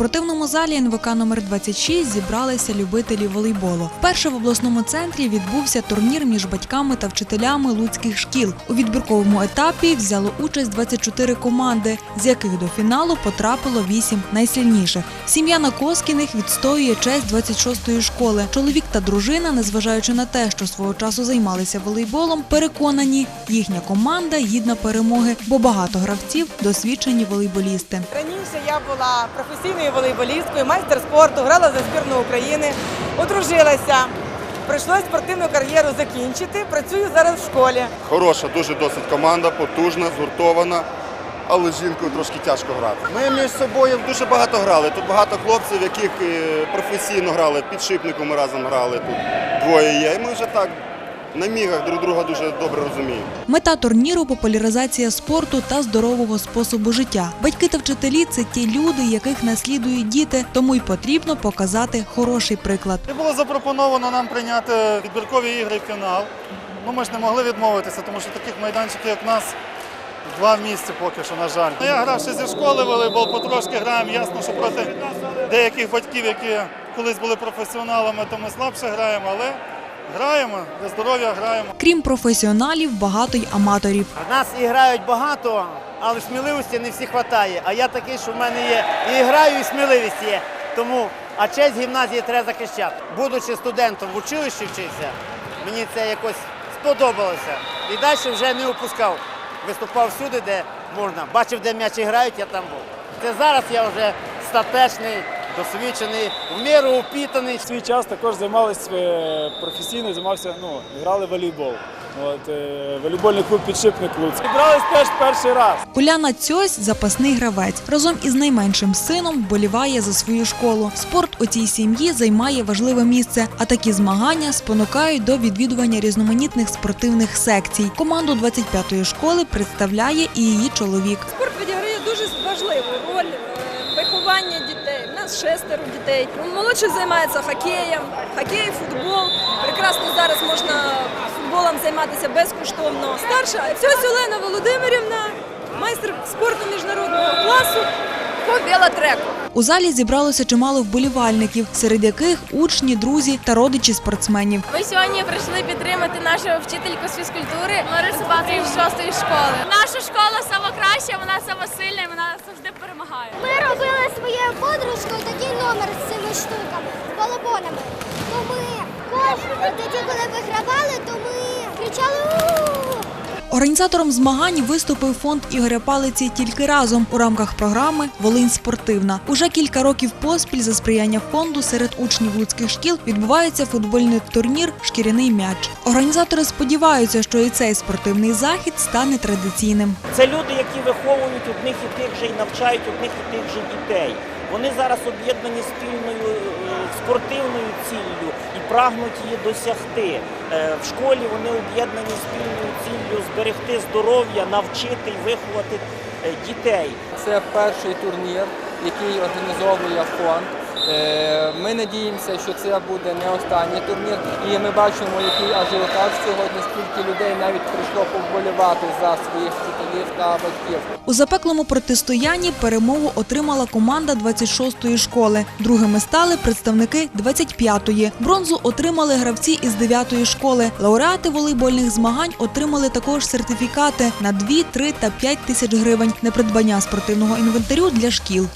спортивному залі НВК номер 26 зібралися любителі волейболу. Вперше в обласному центрі відбувся турнір між батьками та вчителями луцьких шкіл. У відбірковому етапі взяло участь 24 команди, з яких до фіналу потрапило 8 найсильніших. Сім'я Накоскіних відстоює честь 26-ї школи. Чоловік та дружина, незважаючи на те, що свого часу займалися волейболом, переконані, їхня команда гідна перемоги, бо багато гравців досвідчені волейболісти. Раніше я була професійною волейболісткою, майстер спорту, грала за збірну України, одружилася. Прийшлося спортивну кар'єру закінчити. Працюю зараз в школі. Хороша, дуже досить команда, потужна, згуртована. Але жінкою трошки тяжко грати. Ми між собою дуже багато грали. Тут багато хлопців, яких е, професійно грали, підшипником ми разом грали. Тут двоє є. І ми вже так на мігах друг друга дуже добре розуміємо. Мета турніру популяризація спорту та здорового способу життя. Батьки та вчителі це ті люди, яких наслідують діти, тому й потрібно показати хороший приклад. Було запропоновано нам прийняти відбіркові ігри в фінал. Ну, ми ж не могли відмовитися, тому що таких майданчиків, як нас, два в місці поки що, на жаль. Я грав ще зі школи волейбол, потрошки граємо. Ясно, що проти деяких батьків, які колись були професіоналами, то ми слабше граємо, але граємо, для здоров'я граємо. Крім професіоналів, багато й аматорів. Нас і грають багато, але сміливості не всі вистачає. А я такий, що в мене є і граю, і сміливість є. Тому, а честь гімназії треба захищати. Будучи студентом в училищі вчився, мені це якось сподобалося. І далі вже не опускав. Виступав всюди, де можна. Бачив, де м'ячі грають, я там був. Це зараз я вже статечний, досвідчений, в міру упітаний. В свій час також займалися е, професійно, займався, ну, грали в волейбол. От, е, волейбольний клуб підшипник Луцьк. Зібрались теж перший раз. Уляна Цьось запасний гравець. Разом із найменшим сином вболіває за свою школу. Спорт у цій сім'ї займає важливе місце, а такі змагання спонукають до відвідування різноманітних спортивних секцій. Команду 25-ї школи представляє і її чоловік. Спорт відіграє дуже важливу роль е, виховання нас шестеро дітей. Молодший займається хокеєм, хокей, футбол. Прекрасно зараз можна футболом займатися безкоштовно. Старша Цьось Олена Володимирівна, майстер спорту міжнародного класу по велотреку. У залі зібралося чимало вболівальників, серед яких учні, друзі та родичі спортсменів. Ми сьогодні прийшли підтримати нашу вчительку з фізкультури Ларису Батрів з шостої школи. Наша школа сама краща, вона сама сильна і вона завжди перемагає. Ми робили своєю подружкою такий номер з цими штуками, з балабонами. То ми кожен тоді, коли вигравали, то ми кричали у Організатором змагань виступив фонд Ігоря Палиці тільки разом у рамках програми Волинь спортивна. Уже кілька років поспіль за сприяння фонду серед учнів луцьких шкіл відбувається футбольний турнір Шкіряний м'яч. Організатори сподіваються, що і цей спортивний захід стане традиційним. Це люди, які виховують одних і тих же і навчають одних і тих же дітей. Вони зараз об'єднані спільною е, спортивною ціллю і прагнуть її досягти. Е, В школі вони об'єднані спільною ціллю зберегти здоров'я, навчити і виховати е, дітей. Це перший турнір, який організовує фонд. Е, Ми надіємося, що це буде не останній турнір. І ми бачимо, який ажіотаж сьогодні, скільки людей навіть прийшло повболівати за своїх вчителів та батьків. У запеклому протистоянні перемогу отримала команда 26-ї школи. Другими стали представники 25-ї. Бронзу отримали гравці із 9-ї школи. Лауреати волейбольних змагань отримали також сертифікати на 2, 3 та 5 тисяч гривень на придбання спортивного інвентарю для шкіл.